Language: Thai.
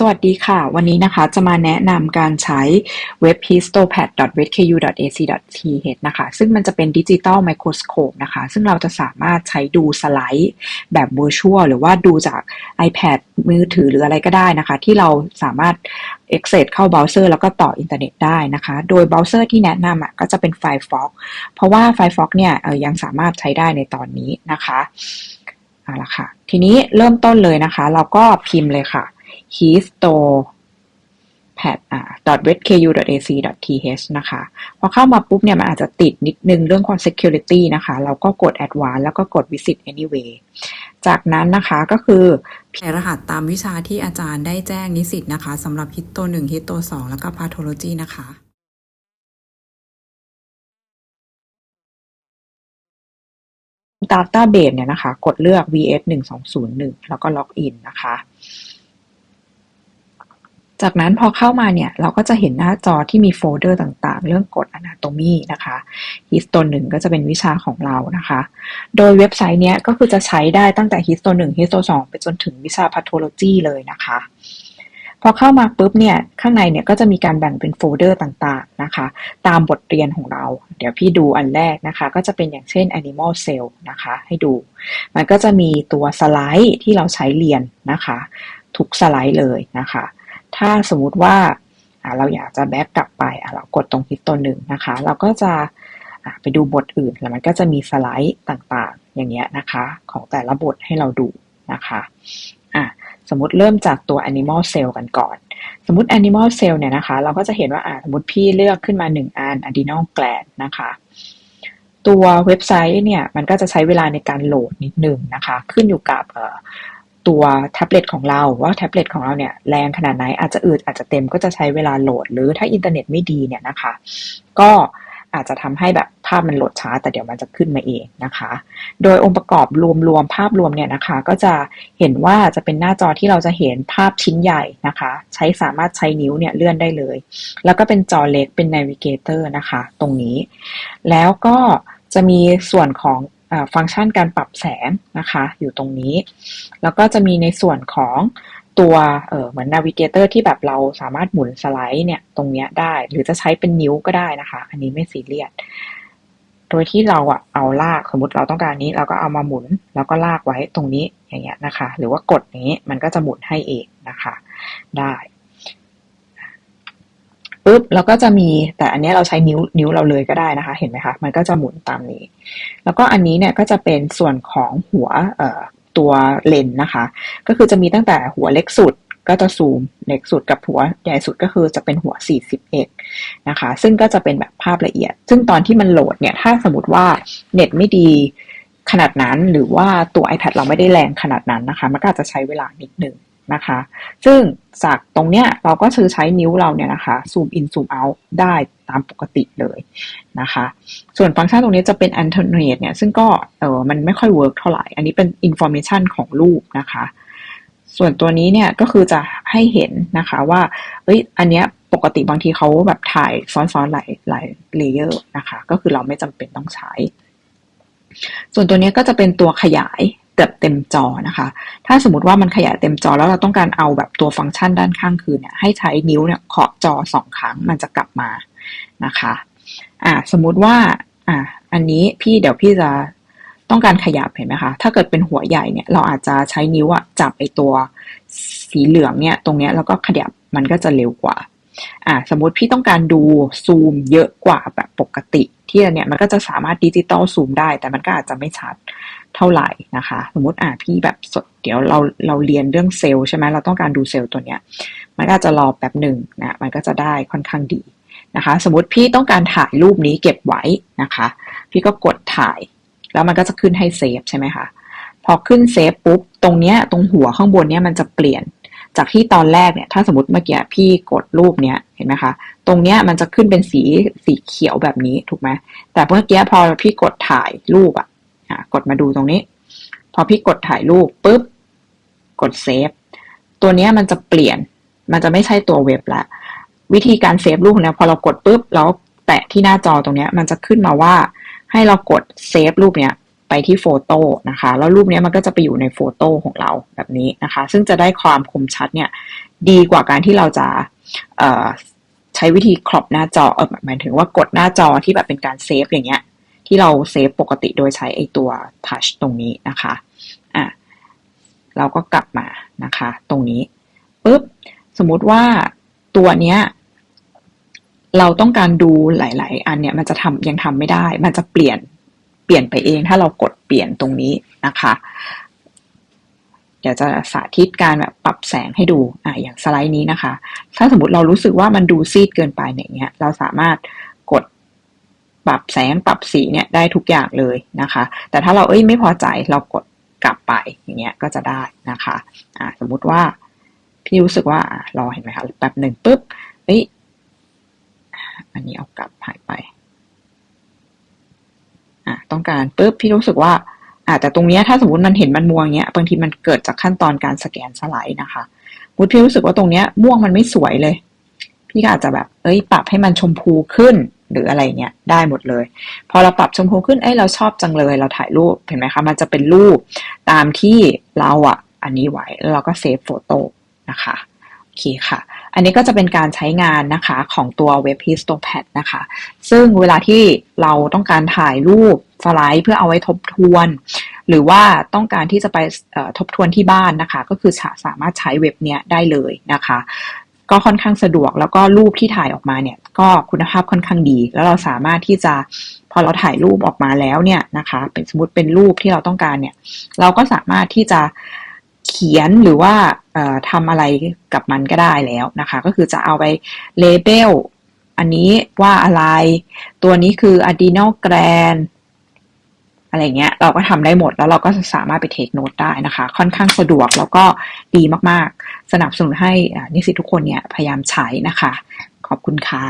สวัสดีค่ะ วันนี้นะคะจะมาแนะนำการใช้เว็บ histopad.wku.ac.th นะคะ ซึ่งมันจะเป็นดิจิตอลไมโครสโคปนะคะ ซึ่งเราจะสามารถใช้ดูสไลด์แบบ virtual หรือว่าดูจาก iPad มือถือหรืออะไรก็ได้นะคะ ที่เราสามารถ access เข้าเบราว์เซอร์แล้วก็ต่ออินเทอร์เน็ตได้นะคะ โดยเบราว์เซอร์ที่แนะนำอะก็จะเป็น Firefox เพราะว่า Firefox เนี่ยยังสามารถใช้ได้ในตอนนี้นะคะเอาละค่ะ ทีนี้เริ่มต้นเลยนะคะ เราก็พิมพ์เลยค่ะ histo pad อ่า .wku.ac.th นะคะ พอเข้ามาปุ๊บเนี่ยมันอาจจะติดนิดนึงเรื่องความ security นะคะ เราก็กด advanced แล้วก็กด visit anyway จากนั้นนะคะก็คือใส่รหัสตามวิชาที่อาจารย์ได้แจ้งนิสิตนะคะสำหรับ histo 1 histo 2แล้วก็ pathology นะคะ Database เนี่ยนะคะ กดเลือก vs 1 2 0 1แล้วก็ login นะคะ จากนั้นพอเข้ามาเนี่ย เราก็จะเห็นหน้าจอที่มีโฟลเดอร์ต่างๆ เรื่องกฎ anatomy นะคะ histo 1ก็จะเป็นวิชาของเรานะคะ โดยเว็บไซต์เนี้ยก็คือจะใช้ได้ตั้งแต่ histo 1 histo 2ไปจนถึงวิชา pathology เลยนะคะพอเข้ามาปุ๊บเนี่ยข้างในเนี่ยก็จะมีการแบ่งเป็นโฟลเดอร์ต่างๆนะคะ ตามบทเรียนของเรา เดี๋ยวพี่ดูอันแรกนะคะ ก็จะเป็นอย่างเช่น animal cell นะคะ ให้ดู มันก็จะมีตัวสไลด์ที่เราใช้เรียนนะคะ ทุกสไลด์เลยนะคะ ถ้าสมมติว่าเราอยากจะแบ็กกลับไปเรากดตรงฮิตตัวหนึ่งนะคะ เราก็จะไปดูบทอื่นแล้วมันก็จะมีสไลด์ต่างๆ อย่างเงี้ยนะคะ ของแต่ละบทให้เราดูนะคะอะสมมติเริ่มจากตัว animal cell กันก่อน สมมติ animal cell เนี่ยนะคะ เราก็จะเห็นว่าอะสมมติพี่เลือกขึ้นมา 1 อัน adrenal gland นะคะ ตัวเว็บไซต์เนี่ยมันก็จะใช้เวลาในการโหลดนิดนึงนะคะ ขึ้นอยู่กับ ตัวแท็บเล็ตของเราว่าแท็บเล็ตของเราเนี่ยแรงขนาดไหนอาจจะอืดอาจจะเต็มก็จะใช้เวลาโหลด หรือถ้าอินเทอร์เน็ตไม่ดีเนี่ยนะคะ ก็อาจจะทำให้แบบภาพมันโหลดช้า แต่เดี๋ยวมันจะขึ้นมาเองนะคะ โดยองค์ประกอบรวมๆภาพรวมเนี่ยนะคะ ก็จะเห็นว่าจะเป็นหน้าจอที่เราจะเห็นภาพชิ้นใหญ่นะคะ ใช้สามารถใช้นิ้วเนี่ยเลื่อนได้เลย แล้วก็เป็นจอเล็กเป็น navigator นะคะ ตรงนี้ แล้วก็จะมีส่วนของ ฟังก์ชันการปรับแสงนะคะอยู่ตรงนี้ แล้วก็จะมีในส่วนของตัวเเหมือนนาวิเกเตอร์ที่แบบเราสามารถหมุนสไลด์เนี่ยตรงเนี้ยได้ หรือจะใช้เป็นนิ้วก็ได้นะคะ อันนี้ไม่ซีเรียสโดยที่เราอะเอาลากสมมติเราต้องการนี้ เราก็เอามาหมุนแล้วก็ลากไว้ตรงนี้อย่างเงี้ยนะคะ หรือว่ากดนี้มันก็จะหมุนให้เองนะคะ ได้ ปุ๊บเราก็จะมีแต่อันนี้เราใช้นิ้วนิ้วเราเลยก็ได้นะคะ เห็นไหมคะ มันก็จะหมุนตามนี้ แล้วก็อันนี้เนี่ยก็จะเป็นส่วนของหัวเอ่อตัวเลนนะคะ ก็คือจะมีตั้งแต่หัวเล็กสุดก็จะซูมเล็กสุดกับหัวใหญ่สุดก็คือจะเป็นหัว41นะคะ ซึ่งก็จะเป็นแบบภาพละเอียด ซึ่งตอนที่มันโหลดเนี่ย ถ้าสมมติว่าเน็ตไม่ดีขนาดนั้น หรือว่าตัว iPad เราไม่ได้แรงขนาดนั้นนะคะ มันก็อาจจะใช้เวลานิดนึง นะคะ ซึ่งจากตรงเนี้ยเราก็คือใช้นิ้วเราเนี่ยนะคะซูมอินซูมเอาได้ตามปกติเลยนะคะ ส่วนฟังก์ชันตรงนี้จะเป็น alternate เนี่ยซึ่งก็เออมันไม่ค่อยเวิร์กเท่าไหร่ อันนี้เป็น information ของรูปนะคะ ส่วนตัวนี้เนี่ยก็คือจะให้เห็นนะคะว่าเอ้ยอันเนี้ยปกติบางทีเขาแบบถ่ายซ้อนๆหลายหลายเลเยอร์นะคะ ก็คือเราไม่จำเป็นต้องใช้ ส่วนตัวนี้ก็จะเป็นตัวขยาย แบบเต็มจอนะคะ ถ้าสมมติว่ามันขยายเต็มจอแล้วเราต้องการเอาแบบตัวฟังก์ชันด้านข้างคืนเนี่ยให้ใช้นิ้วเนี่ยเคาะจอสองครั้งมันจะกลับมานะคะอ่าสมมุติว่าอ่าอันนี้พี่เดี๋ยวพี่จะต้องการขยับเห็นไหมคะ ถ้าเกิดเป็นหัวใหญ่เนี่ยเราอาจจะใช้นิ้วอะจับไอตัวสีเหลืองเนี่ยตรงเนี้ยแล้วก็ขยับมันก็จะเร็วกว่าอ่า สมมติพี่ต้องการดูซูมเยอะกว่าแบบปกติ ที่เนี่ยมันก็จะสามารถดิจิตอลซูมได้ แต่มันก็อาจจะไม่ชัดเท่าไหร่นะคะ สมมติอ่าพี่แบบสดเดี๋ยวเราเราเรียนเรื่องเซลล์ใช่ไหมเราต้องการดูเซลล์ตัวเนี้ย มันก็จะรอแป๊บหนึ่งนะมันก็จะได้ค่อนข้างดีนะคะ สมมติพี่ต้องการถ่ายรูปนี้เก็บไว้นะคะ พี่ก็กดถ่าย แล้วมันก็จะขึ้นให้เซฟใช่ไหมคะพอขึ้นเซฟปุ๊บตรงเนี้ยตรงหัวข้างบนเนี้ยมันจะเปลี่ยน จากที่ตอนแรกเนี่ยถ้าสมมติเมื่อกี้พี่กดรูปเนี้ยเห็นไหมคะ ตรงเนี้ยมันจะขึ้นเป็นสีสีเขียวแบบนี้ถูกไหมแต่เมื่อกี้พอพี่กดถ่ายรูปอะ่ะกดมาดูตรงนี้ พอพี่กดถ่ายรูปปุ๊บกดเซฟตัวเนี้ยมันจะเปลี่ยน มันจะไม่ใช่ตัวเว็บละ วิธีการเซฟรูปเนี่ยพอเรากดปุ๊บแล้วแตะที่หน้าจอตรงเนี้ย มันจะขึ้นมาว่าให้เรากดเซฟรูปเนี้ย ไปที่โฟโต้นะคะ แล้วรูปนี้มันก็จะไปอยู่ในโฟโต้ของเราแบบนี้นะคะ ซึ่งจะได้ความคมชัดเนี่ยดีกว่าการที่เราจะใช้วิธีครอบหน้าจอเออหมายถึงว่ากดหน้าจอที่แบบเป็นการเซฟอย่างเงี้ยที่เราเซฟปกติโดยใช้ไอตัวทัชตรงนี้นะคะอะเราก็กลับมานะคะ ตรงนี้ปุ๊บสมมุติว่าตัวเนี้ยเราต้องการดูหลาย ๆ อันเนี่ยมันจะทำยังทำไม่ได้ มันจะเปลี่ยน เปลี่ยนไปเองถ้าเรากดเปลี่ยนตรงนี้นะคะ เดี๋ยวจะสาธิตการแบบปรับแสงให้ดูอะอย่างสไลด์นี้นะคะ ถ้าสมมติเรารู้สึกว่ามันดูซีดเกินไปเนี่ยเงี้ย เราสามารถกดปรับแสงปรับสีเนี่ยได้ทุกอย่างเลยนะคะ แต่ถ้าเราเอ้ยไม่พอใจเรากดกลับไปอย่างเงี้ยก็จะได้นะคะอะสมมุติว่าพี่รู้สึกว่ารอเห็นไหมคะแป๊บหนึ่งปุ๊บเอ้ยอันนี้เอากลับหายไป ต้องการปุ๊บพี่รู้สึกว่าอะแต่ตรงนี้ถ้าสมมติมันเห็นมันม่วงเนี้ยบางทีมันเกิดจากขั้นตอนการสแกนสไลด์นะคะมุดพี่รู้สึกว่าตรงเนี้ยม่วงมันไม่สวยเลย พี่ก็อาจจะแบบ เอ้ย ปรับให้มันชมพูขึ้นหรืออะไรเงี้ยได้หมดเลย พอเราปรับชมพูขึ้นเอ้ยเราชอบจังเลย เราถ่ายรูปเห็นไหมคะมันจะเป็นรูปตามที่เราอะอันนี้ไว้แล้วเราก็เซฟโฟโต้นะคะโอเคค่ะ อันนี้ก็จะเป็นการใช้งานนะคะของตัว Web Histopad นะคะ ซึ่งเวลาที่เราต้องการถ่ายรูปสไลด์เพื่อเอาไว้ทบทวน หรือว่าต้องการที่จะไปทบทวนที่บ้านนะคะ ก็คือสามารถใช้เว็บเนี้ยได้เลยนะคะ ก็ค่อนข้างสะดวกแล้วก็รูปที่ถ่ายออกมาเนี่ยก็คุณภาพค่อนข้างดี แล้วเราสามารถที่จะพอเราถ่ายรูปออกมาแล้วเนี่ยนะคะ เป็นสมมติเป็นรูปที่เราต้องการเนี่ย เราก็สามารถที่จะ เขียนหรือว่าทำอะไรกับมันก็ได้แล้วนะคะ ก็คือจะเอาไปเลเบลอันนี้ว่าอะไร ตัวนี้คือ adrenal gland อะไรเงี้ย เราก็ทำได้หมดแล้วเราก็สามารถไปเทคโนตได้นะคะ ค่อนข้างสะดวกแล้วก็ดีมากๆ สนับสนุนให้นิสิตทุกคนเนี่ยพยายามใช้นะคะ ขอบคุณค่ะ